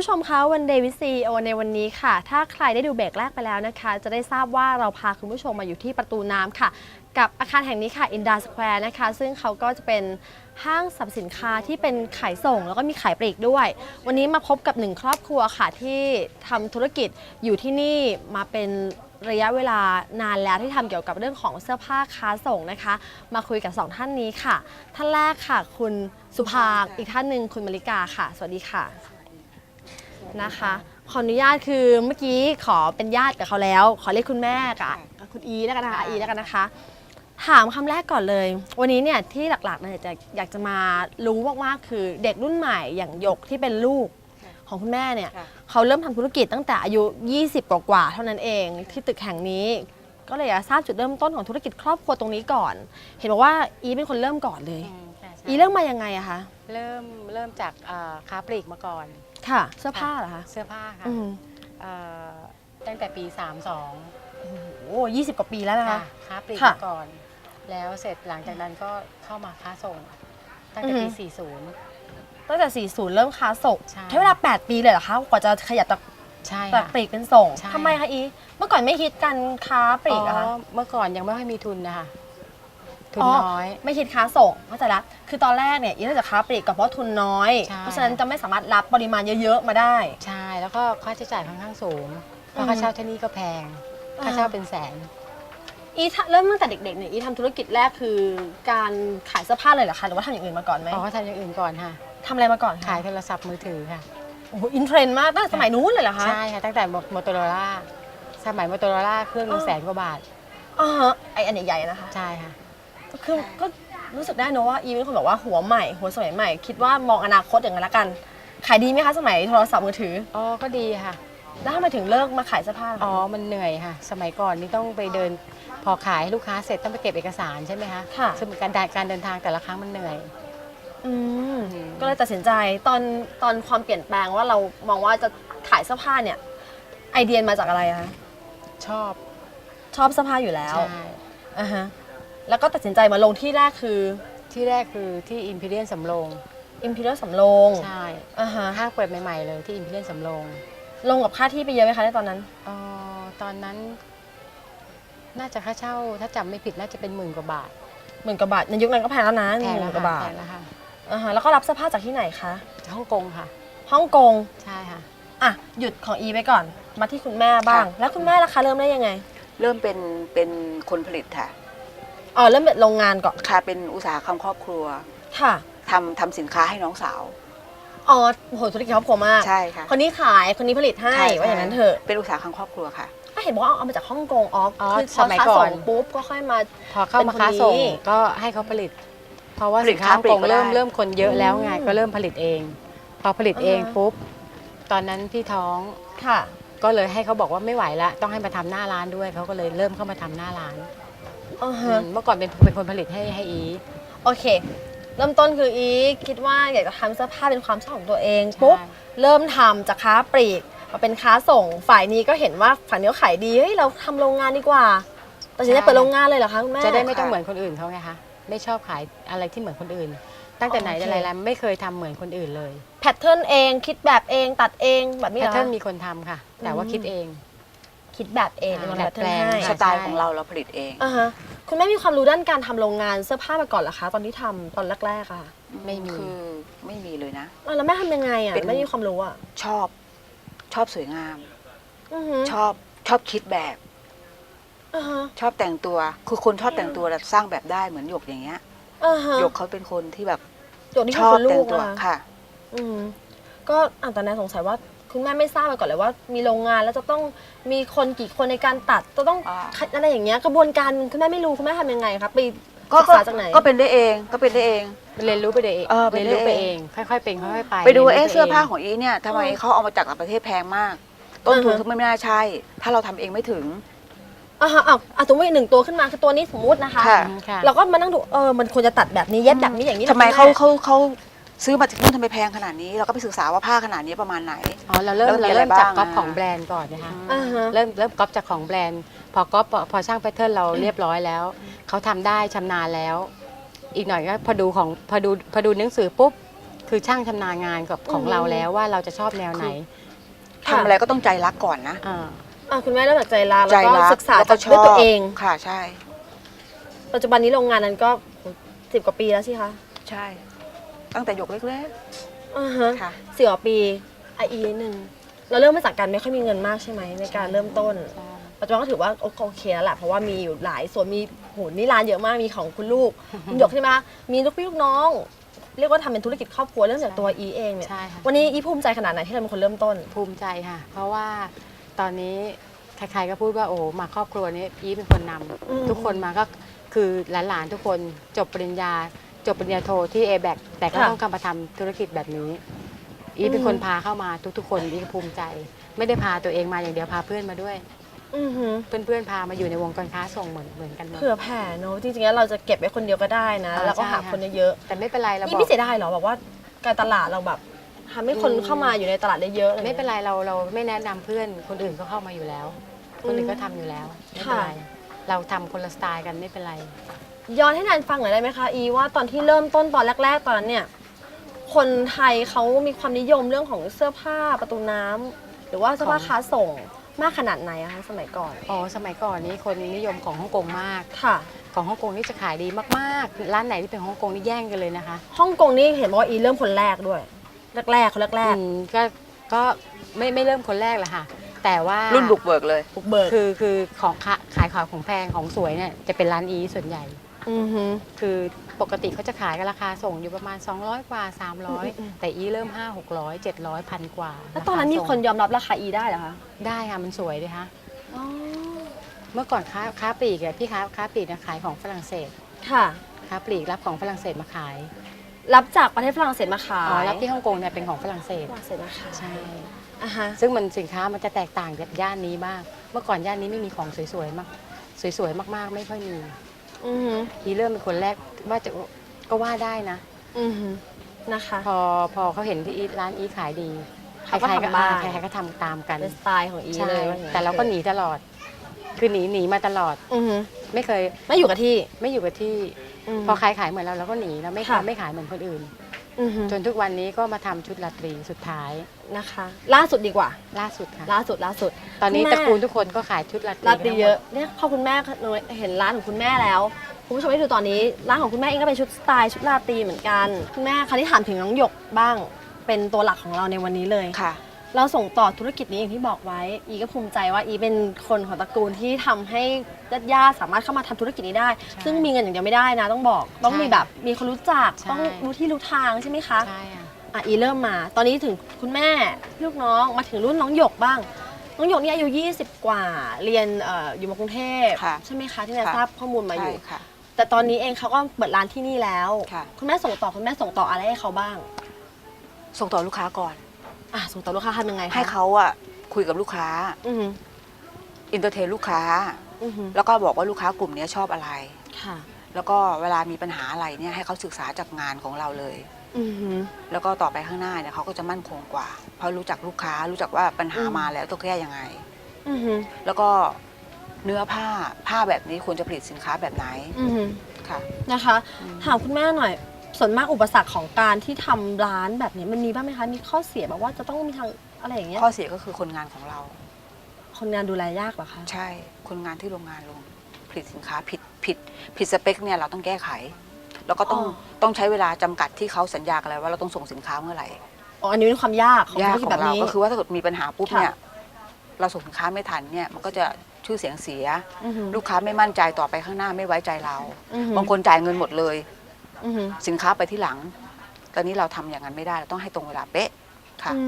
คุณผู้ชมคะวันเดวิซีโอในวันนี้ค่ะ ถ้าใครได้ดูเบรกแรกไปแล้วนะคะ จะได้ทราบว่าเราพาคุณผู้ชมมาอยู่ที่ประตูน้ำค่ะ กับอาคารแห่งนี้ค่ะอินดาสแควร์นะคะ ซึ่งเขาก็จะเป็นห้างสรรพสินค้าที่เป็นขายส่งแล้วก็มีขายปลีกด้วย วันนี้มาพบกับหนึ่งครอบครัวค่ะที่ทำธุรกิจอยู่ที่นี่มาเป็นระยะเวลานานแล้วที่ทำเกี่ยวกับเรื่องของเสื้อผ้าค้าส่งนะคะ มาคุยกับสองท่านนี้ค่ะ ท่านแรกค่ะ คุณสุภาอีกท่านหนึ่งคุณมาริกาค่ะ สวัสดีค่ะ นะคะ ขออนุญาตคือเมื่อกี้ขอเป็นญาติกับเขาแล้ว ขอเรียกคุณแม่กับกับคุณอีแล้วกันนะคะอีแล้วกันนะคะ ถามคำแรกก่อนเลย วันนี้เนี่ยที่หลักๆเนี่ยจะอยากจะมารู้มากๆคือเด็กรุ่นใหม่อย่างหยกที่เป็นลูกของคุณแม่เนี่ยค่ะเขาเริ่มทำธุรกิจตั้งแต่อายุ 20 กว่าๆเท่านั้นเอง ที่ตึกแห่งนี้ ก็เลยอยากทราบจุดเริ่มต้นของธุรกิจครอบครัวตรงนี้ก่อน เห็นบอกว่าอีเป็นคนเริ่มก่อนเลย อืมค่ะใช่ อีเริ่มมายังไงอะคะเเริ่มเริ่มจากเอ่อค้าปลีกมาก่อนค่ะ เสื้อผ้าเหรอคะเสื้อผ้าค่ะอืมเอ่อตั้งแต่ปี 32โอ้โหยี่สิบกว่าปีแล้วนะคะ ค่ะค้าปลีกค่ะมาก่อน แล้วเสร็จหลังจากนั้นก็เข้ามาค้าส่ง ตั้งแต่อือปีฮึ40 ตั้งแต่ 40 เริ่มค้าส่งใช่ ใช้เวลา 8 ปีเลยเหรอคะกว่าจะขยับจากใช่จากค่ะ ปลีกเป็นส่งใช่ ทำไมคะอี เมื่อก่อนไม่ฮิตกันค้าปลีกอะคะอ๋อเมื่อก่อนยังไม่ค่อยมีทุนนะคะ ทุนอ๋อน้อย ไม่ฮิตค้าส่งเข้าใจละคือตอนแรกเนี่ยอีเริ่มจากค้าปลีกก่อนเพราะทุนน้อย ใช่ เพราะฉะนั้นจะไม่สามารถรับปริมาณเยอะๆมาได้ ใช่ แล้วก็ค่าใช้จ่ายค่อนข้างสูง เพอืราะมค่าเช่าที่นี่ก็แพง ค่าเช่าเป็นแสน อีทเริ่มตั้งแต่เด็กๆเนี่ยอีทำธุรกิจแรกคือการขายเสื้อผ้าเลยเหรอคะหรือว่าทำอย่างอื่นมาก่อนไหมอ๋อทำอย่างอื่นก่อนค่ะ ทำอะไรมาก่อนคะขายโทรศัพท์มือถือค่ะโอ้โหอินเทรนด์มากตั้งแต่สมัยนู้นเลยเหรอคะใช่ค่ะตั้งแต่โมโตโรล่าสมัยโมโตโรล่าเครื่องหนึ่อ๋งอแสนกว่าบาทอ่าฮะไออันใหญ่ๆนะคะใช่ค่ะ คือก็รู้สึกได้เนอะว่าอีเป็นคนแบบว่าหัวใหม่ หัวสมัยใหม่ คิดว่ามองอนาคตอย่างนั้นละกัน ขายดีไหมคะสมัยโทรศัพท์มือถือ อ๋อก็ดีค่ะ แล้วทำไมถึงเลิกมาขายเสื้อผ้าล่ะอ๋อคะมันเหนื่อยค่ะ สมัยก่อนนี่ต้องไปเดิน พอขายให้ลูกค้าเสร็จต้องไปเก็บเอกสารใช่ไหมคะค่ะ ซึ่งการเดินการเดินทางแต่ละครั้งมันเหนื่อย อืมอืม ก็เลยตัดสินใจตอนตอนความเปลี่ยนแปลงว่าเรามองว่าจะขายเสื้อผ้าเนี่ย ไอเดียมาจากอะไรอะคะชอบชอบเสื้อผ้าอยู่แล้วใช่อ่าฮะ แล้วก็ตัดสินใจมาลงที่แรกคือที่แรกคือที่อิมพีเรียนสำโรง Imperial สำโรงใช่อ่าฮะห้างเปิดใหม่ๆเลยที่อิมพีเรียนสำโรงลงกับค่าที่ไปเยอะไหมคะในตอนนั้นอ๋อตอนนั้น น่าจะค่าเช่า ถ้าจำไม่ผิดน่าจะเป็นหมื่นกว่าบาทหมื่นกว่าบาทในยุคนั้นก็แพงแล้วนะหแพงมื่แล้นวกว่าค่ะบาทแพงแล้วค่ะอ่าฮะแล้วก็รับเสื้อผ้าจากที่ไหนคะฮ่องกงค่ะฮ่องกงใช่ค่ะอะหยุดของอีไปก่อน มาที่คุณแม่บ้างค่ะแล้วคุณแม่ล่ะคะเริ่มได้ยังไง เริ่มเป็นเป็นคนผลิตค่ะ อ๋อเริ่มเป็นโรงงานก่อนค่ะเป็นอุตสาหกรรมครอบครัวค่ะทำทำสินค้าให้น้องสาว อ๋อโหธุรกิจครอบครัวมากใช่ค่ะคนนี้ขายคนนี้ผลิตให้ใช่ว่าอย่างนั้นเถอะเป็นอุตสาหกรรมครอบครัวค่ะ ก็เห็นบอกว่าเอามาจากฮ่องกงอ๋ออ๋อคือพสอมัยค้าก่ส่อนงปุ๊บก็ค่อยมา พอเข้ามาเป็นคนค้าส่งนี้ ก็ให้เขาผลิต เพราะว่าผลิสิตนค้าฮ่องกงค้าปลีกก็เริ่มได้เริ่มคนเยอะแล้วไงอืมก็เริ่มผลิตเอง พอผลิตเองอ่าฮะปุ๊บตอนนั้นพี่ท้องค่ะ ก็เลยให้เขาบอกว่าไม่ไหวละต้องให้มาทำหน้าร้านด้วยเขาก็เลยเริ่มเข้ามาทำหน้าร้าน อ่าอืฮะมเมื่อก่อนเป็นเป็นคนผลิตให้ให้อีโอเค เริ่มต้นคืออีคิดว่าอยากจะทำเสื้อผ้าเป็นความชอบของตัวเองปุ๊บใช่ เริ่มทำจากค้าปลีกมาเป็นค้าส่งฝ่ายนี้ก็เห็นว่าฝ่ายนี้ก็ขายดีเฮ้ยเราทำโรงงานดีกว่าตัดสินใจเปิดโรงงานเลยเหรอคะคุณแม่ จะได้ไม่ต้องค่ะเหมือนคนอื่นเขาไงคะไม่ชอบขายอะไรที่เหมือนคนอื่น ตั้งแต่ไหนโอเคแต่ไรแล้วไม่เคยทำเหมือนคนอื่นเลยแพทเทิร์นเองคิดแบบเองตัดเองแบบนี้แพเหรทอเทิร์นคะ มีคนทำค่ะ แต่ว่าอืม คิดเอง คิดแบบเองอ่าเป็นดัแพดทเทิร์แปลนงให้สไตล์ของเราเราผลิตเอง อ่าฮะ คุณแม่มีความรู้ด้านการทำโรงงานเสื้อผ้ามาก่อนเหรอคะ ตอนที่ทำตอนแรกๆอะค่ะไม่มี คือไม่มีเลยนะอะแล้วแม่ทำยังไงอะเป็น ไม่มีความรู้อะชอบชอบสวยงาม อือฮึชอบชอบคิดแบบ อ่าฮะชอบแต่งตัว คือคนชอบแต่งตัวแบบสร้างแบบได้เหมือนหยกอย่างเงี้ยอ่าฮะหยกเขาเป็นคนที่แบบหยกนี่ชคืออบคุณลูแต่งกตัวอะค่ะ อืมก็อะตอนนั้นสงสัยว่า คุณแม่ไม่ทราบมาก่อนเลยว่า มีโรงงานแล้วจะต้องมีคนกี่คนในการตัดจะต้องอ่า อะไรอย่างเงี้ยกระบวนการคุณแม่ไม่รู้คุณแม่ทำยังไงครับไปก็ศึกษาจากไหน ก็เป็นได้เองก็เป็นได้เอง เรียนรู้ไปเองเออไปเรียนรู้ไปเอเองงค่อยๆเป็นค่อยๆไปไปดูรียนรู้เอ๊ะเสื้อผ้าไปของอีเนี่ยทำไมเออเขาเอามาจากต่างประเทศแพงมาก ต้นทุนอ่าฮะเขาไม่น่าใช่ ถ้าเราทำเองไม่ถึง อ่าฮะอะอะสมมติหนึ่งตัวขึ้นมาคือตัวนี้สมมุตินะคะค่ะอืมค่ะ เราก็มานั่งดูเออมันควรจะตัดแบบนี้เย็บแบบนี้อย่างนี้ทำไมหรอเขาคุณแเขาเขา ซื้อมาจากนู่นทำไมแพงขนาดนี้ เราก็ไปศึกษาว่าผ้าขนาดนี้ประมาณไหน อ๋อเราเริ่มแล้วมีเราเริ่มอะไรจากบ้างก๊อปอะของแบรนด์ก่อนนะคะอ่าฮะ เริ่มเริ่มก๊อปจากของแบรนด์ พอก๊อปพอพอช่างแพทเทิร์นเราเรียบร้อยแล้ว เขาทำได้ชำนาญแล้ว อีกหน่อยก็พอดูของพอดูพอดูหนังสือปุ๊บ คือช่างชำนาญงานกับของอืมเราแล้วว่าเราจะชอบแนวไหนค่ะทำอะไรก็ต้องใจรักก่อนนะอ่า อะคุณแม่เริ่มจากใจรักใจแล้วก็รักศึกษาแล้วก็จากชด้วยอบตัวเอง ค่ะใช่ ปัจจุบันนี้โรงงานนั้นก็สิบกว่าปีแล้วสิคะ ใช่ ตั้งแต่หยกเล็ก อ่าฮะๆค่ะสิบกว่าปีไออีนิดนึงเราเริ่มมาจากการไม่ค่อยมีเงินมากใช่ไหมในการเริ่มต้นปัจจุบันก็ถือว่าโอโอเคแล้วแหละเพราะว่ามีอยู่หลายส่วนมีโหนี่ร้านเยอะมากมีของคุณลูก คุณหยกใช่ไหมคะมีลูกพี่ลูกน้อง เรียกว่าทำเป็นธุรกิจครอบครัวเริ่มจากตัวอีเองเนี่ยใช่ค่ะ วันนี้อีภูมิใจขนาดไหนที่เราเป็นคนเริ่มต้น ภูมิใจค่ะ เพราะว่าตอนนี้ใครๆก็พูดว่าโอ้มาครอบครัวนี้อีเป็นคนนำอืม ทุกคนมาก็คือหลานๆทุกคนจบปริญญา จบปริญญาโทที่ a b a c แต่ก็ค่ะ ต้องกำมาทำธุรกิจแบบนี้ อีเป็นอืมคนพาเข้ามาทุกๆ คนอีก็ภูมิใจ ไม่ได้พาตัวเองมาอย่างเดียวพาเพื่อนมาด้วย อือหือ เพื่อนๆพามาอยู่ในวงการค้าส่งเหมือนเหมือนกันหมด เผื่อแผ่เนอะจริงๆแล้วเราจะเก็บไว้คนเดียวก็ได้นะอ่าแล้วก็ใช่หาค่ะ คนเยอะแต่ไม่เป็นไรเราๆบนี่อก ไม่เสียดายเหรอแบบว่าการตลาดเราแบบทำให้คนอืม เข้ามาอยู่ในตลาดได้เยอะอะไม่เป็นงี้ย ไรเราเราไม่แนะนำเพื่อนคนอื่นก็เข้ามาอยู่แล้ว คนอื่นก็ทำอยู่แล้วไม่เป็นไรค่ะเราทำคนละสไตล์กันไม่เป็นไร ย้อนให้แนนฟังหน่อยได้ไหมคะอีว่าตอนที่เริ่มต้นตอนแรก ๆ ตอนนั้นเนี่ย คนไทยเขามีความนิยมเรื่องของเสื้อผ้าประตูน้ำหรือว่าเสื้อผ้าของค้าส่งมากขนาดไหนอะคะสมัยก่อนอ๋อสมัยก่อนนี้คนนิยมของฮ่องกงมาก ค่ะของฮ่องกงนี่จะขายดีมากๆ ร้านไหนที่เป็นฮ่องกงนี่แย่งกันเลยนะคะฮ่องกงนี่เห็นบอกว่าอีเริ่มคนแรกด้วย แรกๆคนแรกอืมก็ก็ไม่ไม่เริ่มคนแรกแหละค่ะ แต่ว่ารุ่นบุกเบิกเลย ๆบุกเบิก คือคือของขะขายของของแพงของสวยเนี่ยจะเป็นร้านอีส่วนใหญ่ อือหือ คือปกติเขาจะขายกันราคาส่งอยู่ประมาณ 200 กว่า อืมอืม300 แต่อีเริ่ม 5 600 700พันกว่าแล้วตอนนั้นมีราาส่งคนยอมรับราคาอีได้เหรอคะได้ค่ะมันสวยเลยค่ะอ๋อเมื่อก่อนค้าค้าปลีกอะพี่ค้าค้าปลีกเนี่ยขายของฝรั่งเศสค่ะ ค้าปลีกรับของฝรั่งเศสมาขายรับจากประเทศฝรั่งเศสมาขายอ๋อรับที่ฮ่องกงเนี่ยเป็นของฝรั่งเศสฝรั่งเศสมาขายใช่ อะฮะซึ่งมันสินค้ามันจะแตกต่างจากย่านนี้มาก เมื่อก่อนย่านนี้ไม่มีของสวยๆมาก สวยๆมากๆ ไม่ค่อยมี อือหือทีเริ่มเป็นคนแรกว่าจะก็ว่าได้นะ อือหือนะคะ พอพอเขาเห็นที่อีทร้านอีทขายดีเขาก็ใครๆก็ทำบ้าง ใครๆก็ทำตามกันเป็นสไตล์ของอีใช่เลยว่าอย่างนั้นแต่เราก็หนีตลอด คือหนีหนีมาตลอด อือหือไม่เคยไม่อยู่กับที่ ไม่อยู่กับที่มพอใครขายเหมือนเราเราก็หนีเราไม่ค่ะ ไม่ขายเหมือนคนอื่น อือหือจนทุกวันนี้ก็มาทำชุดราตรีสุดท้าย นะคะ ล่าสุดดีกว่า ล่าสุดค่ะ ล่าสุดล่าสุด ตอนนี้คุณแม่ตระกูลทุกคนก็ขายชุดราตรีร้านดีเยอะทั้งหมดเนี่ยพอคุณแม่เห็นร้านของคุณแม่แล้วคุณผู้ชมได้ดูตอนนี้ร้านของคุณแม่เองก็เป็นชุดสไตล์ชุดราตรีเหมือนกันคุณแม่คราวนี้ถามถึงน้องหยกบ้าง เป็นตัวหลักของเราในวันนี้เลย ค่ะ เราส่งต่อธุรกิจนี้อย่างที่บอกไว้ อีก็ภูมิใจว่าอีเป็นคนของตระกูลที่ทำให้ญาติๆสามารถเข้ามาทำธุรกิจนี้ได้ซึ่งมีเงินอย่างเดียวไม่ได้นะ ต้องบอก ต้องมีแบบมีคนรู้จัก ใช่ ต้องรู้ที่รู้ทางใช่ไหมคะ ใช่ค่ะ อะอีเริ่มมา ตอนนี้ถึงคุณแม่ลูกน้องมาถึงรุ่นน้องหยกบ้าง น้องหยกนี่อายุ 20 กว่า เรียนเอ่ออยู่มากรุงเทพค่ะใช่ไหมคะที่แนนค่ะ ทราบข้อมูลมาอใช่ยู่ ค่ะ แต่ตอนนี้เองเขาก็เปิดร้านที่นี่แล้ว ค่ะ คุณแม่ส่งต่อคุณแม่ส่งต่ออะไรให้เขาบ้าง ส่งต่อลูกค้าก่อน อะส่งต่อลูกค้าทำยังไงคะให้เขาอะคุยกับลูกค้า อือหืออินเตอร์เทนลูกค้า อือหือแล้วก็บอกว่าลูกค้ากลุ่มนี้ชอบอะไร ค่ะ แล้วก็เวลามีปัญหาอะไรเนี่ยให้เขาศึกษาจากงานของเราเลย อือหือ แล้วก็ต่อไปข้างหน้าเนี่ยเขาก็จะมั่นคงกว่า เพราะรู้จักลูกค้ารู้จักว่าปัญหาอืม มาแล้วต้องแก้ยังไง อือหือแล้วก็เนื้อผ้าผ้าแบบนี้ควรจะผลิตสินค้าแบบไหนอือหือค่ะ นะคะ อืม ถามคุณแม่หน่อย ส่วนมากอุปสรรคของการที่ทำร้านแบบนี้มันมีบ้างไหมคะ มีข้อเสียแบบว่าจะต้องมีทางอะไรอย่างเงี้ยข้อเสียก็คือคนงานของเรา คนงานดูแลยากเหรอคะ ใช่ คนงานที่โรงงานลงผลิตสินค้าผิดผิดผิดสเปคเนี่ยเราต้องแก้ไข แล้วก็ต้องอ๋อ ต้องใช้เวลาจำกัดที่เขาสัญญากันแล้วว่าเราต้องส่งสินค้าเมื่อไหร่อ๋ออันนี้เป็นความยากของยากธุรกิขจอแบงบเรานี้ ก็คือว่าถ้าเกิดมีปัญหาปุ๊บค่ะ เนี่ยเราส่งสินค้าไม่ทันเนี่ยมันก็จะชื่อเสียงเสีย อือหือลูกค้าไม่มั่นใจต่อไปข้างหน้าไม่ไว้ใจเรา อือหือบางคนจ่ายเงินหมดเลย อือหือสินค้าไปที่หลัง ตอนนี้เราทำอย่างนั้นไม่ได้เราต้องให้ตรงเวลาเป๊ะค่ะ อื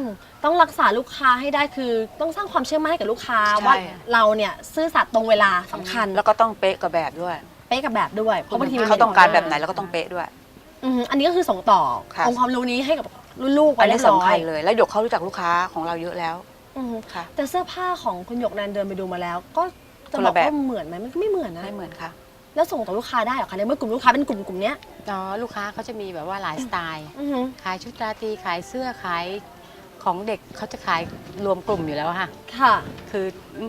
มต้องรักษาลูกค้าให้ได้คือ ต้องสร้างความเชื่อมั่นให้กับลูกค้าใช่ ว่าเราเนี่ยซื่อสัตย์ตรงเวลาสำคัญแล้วก็ต้องเป๊ะกับแบบด้วยเป๊ะกับแบบด้วยเพราะบางทีมันเขาต้องการแบบไหนแล้วก็ต้องเป๊ะด้วย อือหืออันนี้ก็คือส่งต่อค่ะ องค์ความรู้นี้ให้กับรุ่นลูกไปอันเรีนี้ยบร้สำอคัยญเลย แล้วหยกเขารู้จักลูกค้าของเราเยอะแล้วอือหือค่ะ แต่เสื้อผ้าของคุณหยกแนนเดินไปดูมาแล้ว ก็จะคนบอละกแบบ ว่าเหมือนไหมมันก็ไม่เหมือนนะ ไม่เหมือนค่ะ แล้วส่งต่อลูกค้าได้เหรอคะในเมื่อกลุ่มลูกค้าเป็นกลุ่มกลุ่มเนี้ย อ๋อลูกค้าเขาจะมีแบบว่าหลายสไตล์ อือหือขายชุดราตรีขายเสื้อขายของเด็กเขาจะขายรวมกลุ่มอยู่แล้วอะค่ะ ค่ะ คือ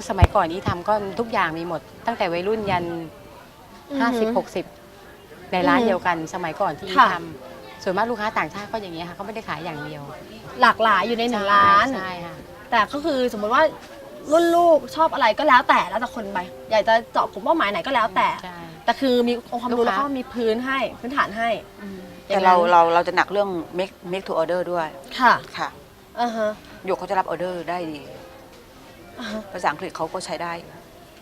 สมัยก่อนนี้ทำก็ทุกอย่างมีหมด ตั้งแต่วัยรุ่นยัน อือหือ50 60 ในร้านอือหือเดียวกัน สมัยก่อนที่ค่ะ ทำส่วนมากลูกค้าต่างชาติก็อย่างเงี้ยค่ะเขาไม่ได้ขายอย่างเดียวหลากหลายอยู่ในหนึ่งร้าน ใช่ค่ะแต่ก็คือสมมติว่ารุ่นลูกชอบอะไรก็แล้วแต่แล้วแต่คนไปอยากจะเจาะกลุ่มเป้าหมายไหนก็แล้วแต่ ใช่ แต่คือมีองค์ความรู้ลูกแล้วค้า ก็มีพื้นให้พื้นฐานให้แต่เราเราเราจะหนักเรื่อง make make to order ด้วยค่ะค่ะอ่าฮะหยกเขาจะรับออเดอร์ได้ดี อ่าฮะภาษาอังกฤษเขาก็ใช้ได้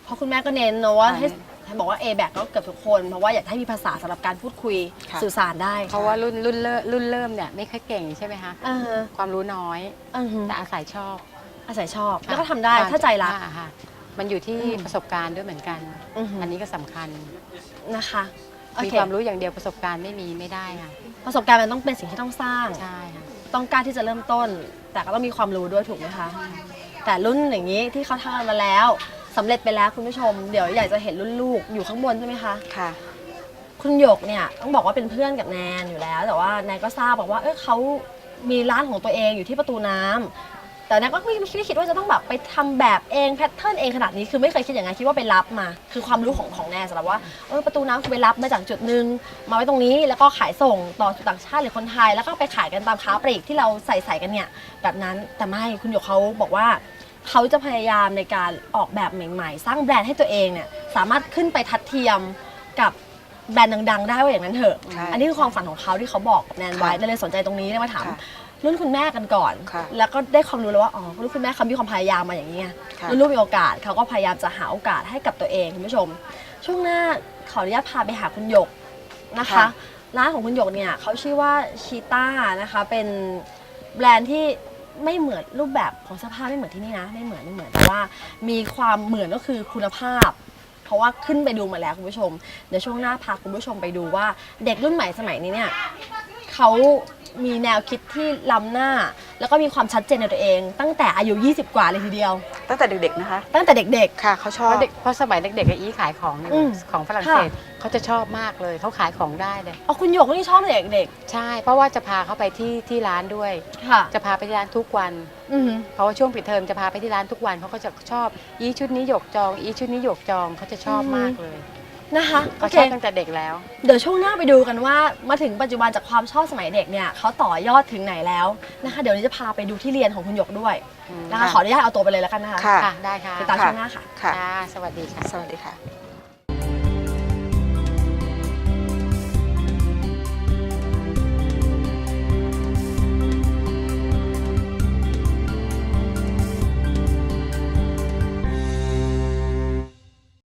เพราะคุณแม่ก็เน้นเนอะว่าใช่ให้ให้บอกว่า A แบกก็เกือบทุกคน เพราะว่าอยากให้มีภาษาสำหรับการพูดคุยค่ะ สื่อสารได้เพราะว่ารุ่นรุ่นเริ่มรุ่นเริ่มเนี่ยไม่ค่อยเก่งใช่ไหมคะอ่าฮะความรู้น้อย อือฮึแต่อาศัยชอบอาศัยชอบค่ะแล้วก็ทำได้ถ้าใจรักค่ะค่ะ มันอยู่ที่อืมประสบการณ์ด้วยเหมือนกัน อือฮึอันนี้ก็สำคัญ นะคะโอมีเคความรู้อย่างเดียวประสบการณ์ไม่มีไม่ได้ค่ะ ประสบการณ์มันต้องเป็นสิ่งที่ต้องสร้าง ใช่ค่ะ ต้องกล้าที่จะเริ่มต้น แต่ก็ต้องมีความรู้ด้วยถูกไหมคะ แต่รุ่นอย่างนี้ที่เขาทำมาแล้วสำเร็จไปแล้วคุณผู้ชม เดี๋ยวอยากจะเห็นรุ่นลูกอยู่ข้างบนใช่ไหมคะ ค่ะ คุณหยกเนี่ยต้องบอกว่าเป็นเพื่อนกับแนนอยู่แล้ว แต่ว่าแนนก็ทราบบอกว่าเออเขามีร้านของตัวเองอยู่ที่ประตูน้ำ แต่แนนก็ไม่ไม่ได้คิดว่าจะต้องแบบไปทำแบบเองแพทเทิร์นเองขนาดนี้คือไม่เคยคิดอย่างนั้นคิดว่าไปรับมา คือความรู้ของของแนนสำหรับว่าเออประตูน้ำคือไปรับมาจากจุดหนึ่งมาไว้ตรงนี้แล้วก็ขายส่งต่อสู่ต่างชาติหรือคนไทย แล้วก็ไปขายกันตามค้าปลีกที่เราใส่ใส่กันเนี่ยแบบนั้นแต่ไม่คุณหยกเขาบอกว่า เขาจะพยายามในการออกแบบใหม่ๆ สร้างแบรนด์ให้ตัวเองเนี่ยสามารถขึ้นไปทัดเทียมกับแบรนด์ดัง ๆ ได้ว่าอย่างนั้นเถอะ ใช่อันนี้คือความฝันของเขาที่เขาบอกกับแนนไว้ค่ะ แนนเลยสนใจตรงนี้เลยมาถาม ค่ะ รุ่นคุณแม่กันก่อน ค่ะแล้วก็ได้ความรู้แล้วว่าอ๋อรุ่นคุณแม่เขามีความพยายามมาอย่างนี้ไงค่ะ รุ่นลูกมีโอกาสเขาก็พยายามจะหาโอกาสให้กับตัวเองคุณผู้ชม ช่วงหน้าขออนุญาตพาไปหาคุณหยกนะคะ ค่ะ ร้านของคุณหยกเนี่ยเขาชื่อว่าชีต้านะคะเป็นแบรนด์ที่ไม่เหมือนรูปแบบของเสื้อผ้าไม่เหมือนที่นี่นะไม่เหมือนไม่เหมือนแต่ว่ามีความเหมือนก็คือคุณภาพ เพราะว่าขึ้นไปดูมาแล้วคุณผู้ชมเดี๋ยวช่วงหน้าพาคุณผู้ชมไปดูว่าเด็กรุ่นใหม่สมัยนี้เนี่ยเขา มีแนวคิดที่ล้ำหน้า แล้วก็มีความชัดเจนในตัวเอง ตั้งแต่อายุ 20 กว่าเลยทีเดียว ตั้งแต่เด็กๆนะคะ ตั้งแต่เด็ก ค่ะเขาชเพอบราะเด็กเพราะสมัยเด็กๆกับอีขายของอยู่อืมของฝรั่งเศสเขาจะชอบมากเลยเขาขายของได้เลยๆอ๋อคุณหยกนี่ชอบตั้งแต่เด็กใช่ เพราะว่าจะพาเขาไปที่ที่ร้านด้วย ๆค่ะจะพาไปที่ร้านทุกวัน อือหือเพราะว่าช่วงปิดเทอมจะพาไปที่ร้านทุกวันเขาก็จะชอบ อีชุดนี้หยกจอง อีชุดนี้หยกจองเขาจะชอบอืมมากเลย นะคะโอเขาเคชอบตั้งแต่เด็กแล้ว เดี๋ยวช่วงหน้าไปดูกันว่ามาถึงปัจจุบันจากความชอบสมัยเด็กเนี่ยเขาต่อยอดถึงไหนแล้วนะคะ เดี๋ยวนี้จะพาไปดูที่เรียนของคุณหยกด้วยนะคะค่ะขออนุญาตเอาตัวไปเลยแล้วกันนะคะค่ะค่ะได้ค่ะติดตามช่วงหน้าค่ะ ค่ะค่ะสวัสดีค่ะ สวัสดีค่ะ